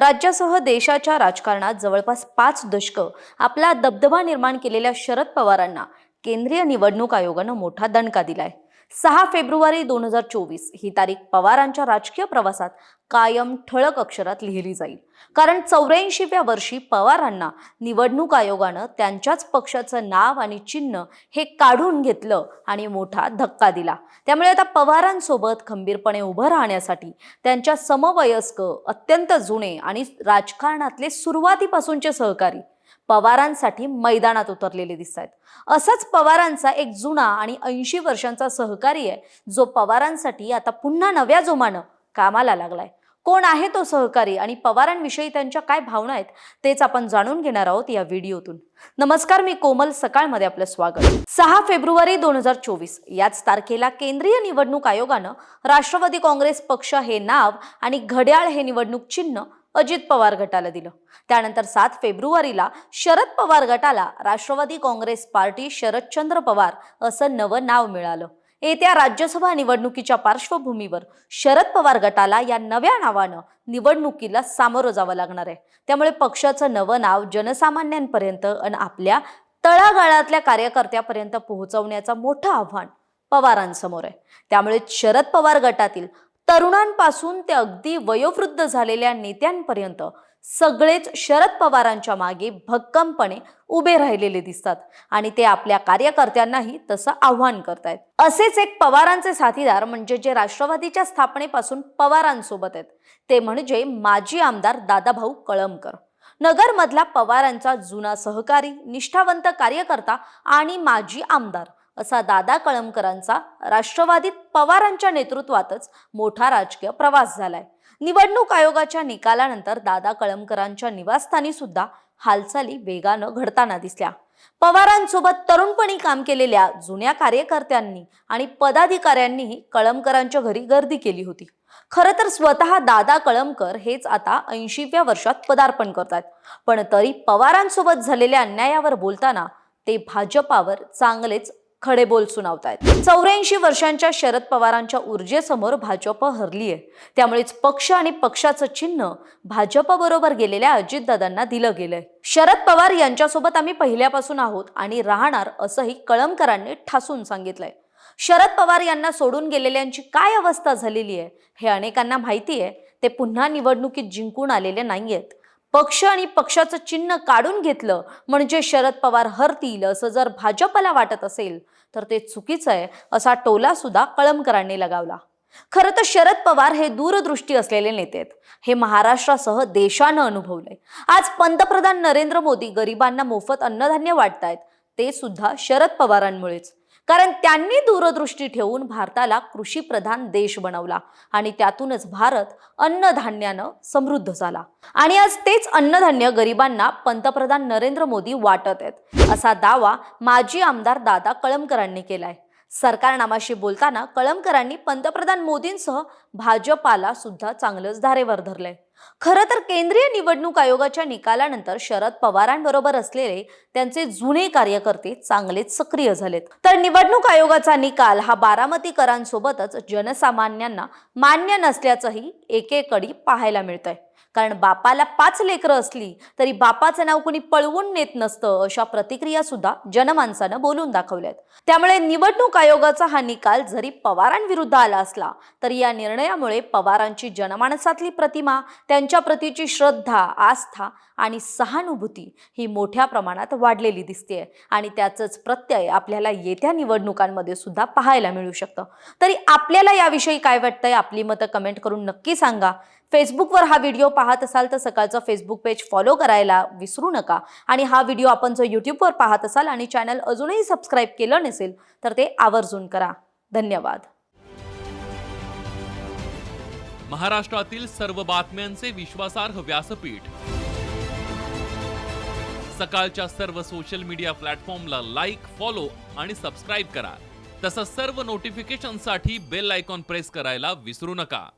राज्यासह देशाच्या राजकारणात जवळपास पाच दशकं आपला दबदबा निर्माण केलेल्या शरद पवारांना केंद्रीय निवडणूक आयोगानं मोठा दणका दिलाय. सहा फेब्रुवारी दोन हजार चोवीस ही तारीख पवारांच्या राजकीय प्रवासात कायम ठळक अक्षरात लिहिली जाईल. कारण चौऱ्याऐंशीव्या वर्षी पवारांना निवडणूक आयोगानं त्यांच्याच पक्षाचं नाव आणि चिन्ह हे काढून घेतलं आणि मोठा धक्का दिला. त्यामुळे आता पवारांसोबत खंबीरपणे उभं राहण्यासाठी त्यांच्या समवयस्क अत्यंत जुने आणि राजकारणातले सुरुवातीपासूनचे सहकारी पवारांसाठी मैदानात उतरलेले दिसत आहेत असाच पवारांचा एक जुना आणि ऐंशी वर्षांचा सहकारी आहे जो पवारांसाठी आता पुन्हा नव्या जोमानं कामाला लागलाय. कोण आहे तो सहकारी आणि पवारांविषयी त्यांच्या काय भावना आहेत तेच आपण जाणून घेणार आहोत या व्हिडिओतून. नमस्कार मी कोमल सकाळमध्ये आपलं स्वागत. सहा फेब्रुवारी दोन हजार चोवीस याच तारखेला केंद्रीय निवडणूक आयोगानं राष्ट्रवादी काँग्रेस पक्ष हे नाव आणि घड्याळ हे निवडणूक चिन्ह अजित पवार गटाला दिलं. त्यानंतर सात फेब्रुवारीला शरद पवार गटाला राष्ट्रवादी काँग्रेस पार्टी शरदचंद्र पवार असं नवं नाव मिळालं. येत्या राज्यसभा निवडणुकीच्या पार्श्वभूमीवर शरद पवार गटाला या नव्या नावानं निवडणुकीला सामोरं जावं लागणार आहे. त्यामुळे पक्षाचं नवं नाव जनसामान्यांपर्यंत आणि आपल्या तळागाळातल्या कार्यकर्त्यापर्यंत पोहोचवण्याचं मोठं आव्हान पवारांसमोर आहे. त्यामुळे शरद पवार गटातील तरुणांपासून ते अगदी वयोवृद्ध झालेल्या नेत्यांपर्यंत सगळेच शरद पवारांच्या मागे भक्कमपणे उभे राहिलेले दिसतात आणि ते आपल्या कार्यकर्त्यांनाही तसं आव्हान करतायत. असेच एक पवारांचे साथीदार म्हणजे जे राष्ट्रवादीच्या स्थापनेपासून पवारांसोबत आहेत. ते म्हणजे माजी आमदार दादाभाऊ कळमकर. नगरमधला पवारांचा जुना सहकारी निष्ठावंत कार्यकर्ता आणि माजी आमदार असा दादा कळमकरांचा राष्ट्रवादीत पवारांच्या नेतृत्वातच मोठा राजकीय प्रवास झालाय. निवडणूक आयोगाच्या निकालानंतर दादा कळमकरांच्या निवासस्थानी सुद्धा हालचाली वेगानं घडताना दिसल्या. पवारांसोबत तरुणपणी काम केलेल्या जुन्या कार्यकर्त्यांनी आणि पदाधिकाऱ्यांनीही कळमकरांच्या घरी गर्दी केली होती. खरं तर स्वतः दादा कळमकर हेच आता ऐंशीव्या वर्षात पदार्पण करतात पण तरी पवारांसोबत झालेल्या अन्यायावर बोलताना ते भाजपावर चांगलेच खडे बोल सुनावतायत. चौऱ्याऐंशी वर्षांच्या शरद पवारांच्या ऊर्जेसमोर भाजप हरली आहे त्यामुळेच पक्ष आणि पक्षाचं चिन्ह भाजप बरोबर गेलेल्या अजितदादांना दिलं गेलंय. शरद पवार यांच्यासोबत आम्ही पहिल्यापासून आहोत आणि राहणार असंही कळमकरांनी ठासून सांगितलंय. शरद पवार यांना सोडून गेलेल्यांची काय अवस्था झालेली आहे हे अनेकांना माहिती आहे ते पुन्हा निवडणुकीत जिंकून आलेले नाहीयेत. पक्ष आणि पक्षाचं चिन्ह काढून घेतलं म्हणजे शरद पवार हरतील असं जर भाजपला वाटत असेल तर ते चुकीचं आहे असा टोला सुद्धा कळमकरांनी लगावला. खरं तर शरद पवार हे दूरदृष्टी असलेले नेते आहेत. हे महाराष्ट्रासह देशानं अनुभवलंय. आज पंतप्रधान नरेंद्र मोदी गरिबांना मोफत अन्नधान्य वाटतायत ते सुद्धा शरद पवारांमुळेच. कारण त्यांनी दूरदृष्टी ठेवून भारताला कृषीप्रधान देश बनवला आणि त्यातूनच भारत अन्नधान्यानं समृद्ध झाला. आणि आज तेच अन्नधान्य गरिबांना पंतप्रधान नरेंद्र मोदी वाटत आहेत असा दावा माजी आमदार दादा कळमकरांनी केलाय. सरकारनामाशी बोलताना कळमकरांनी पंतप्रधान मोदींसह भाजपाला सुद्धा चांगलंच धारेवर धरलंय. खरं तर केंद्रीय निवडणूक आयोगाच्या निकालानंतर शरद पवारांबरोबर असलेले त्यांचे जुने कार्यकर्ते चांगलेच सक्रिय झालेत. तर निवडणूक आयोगाचा निकाल हा बारामतीकरांसोबतच जनसामान्यांना मान्य नसल्याचंही एकेकडे पाहायला मिळतंय. कारण बापाला पाच लेकरं असली तरी बापाचं नाव कुणी पळवून नेत नसतं अशा प्रतिक्रिया सुद्धा जनमानसानं बोलून दाखवल्यात. त्यामुळे निवडणूक आयोगाचा हा निकाल जरी पवारांविरुद्ध आला असला तरी या निर्णयामुळे पवारांची जनमानसातली प्रतिमा त्यांच्या प्रतीची श्रद्धा आस्था आणि सहानुभूती ही मोठ्या प्रमाणात वाढलेली दिसते आणि त्याचंच प्रत्यय आपल्याला येत्या निवडणुकांमध्ये सुद्धा पाहायला मिळू शकतं. तरी आपल्याला याविषयी काय वाटतंय? आपली मतं कमेंट करून नक्की सांगा. फेसबुकवर हा व्हिडिओ पाहत असाल तर सकाळचं फेसबुक पेज फॉलो करायला विसरू नका. आणि हा व्हिडिओ आपण जर यूट्यूबवर पाहत असाल आणि चॅनल अजूनही सबस्क्राईब केलं नसेल तर ते आवर्जून करा. धन्यवाद. महाराष्ट्रातील सर्व बातम्यांचे विश्वासार्ह व्यासपीठ. सकाळच्या सर्व सोशल मीडिया प्लॅटफॉर्मला लाईक फॉलो आणि सबस्क्राईब करा. तसंच सर्व नोटिफिकेशनसाठी बेल आयकॉन प्रेस करायला विसरू नका.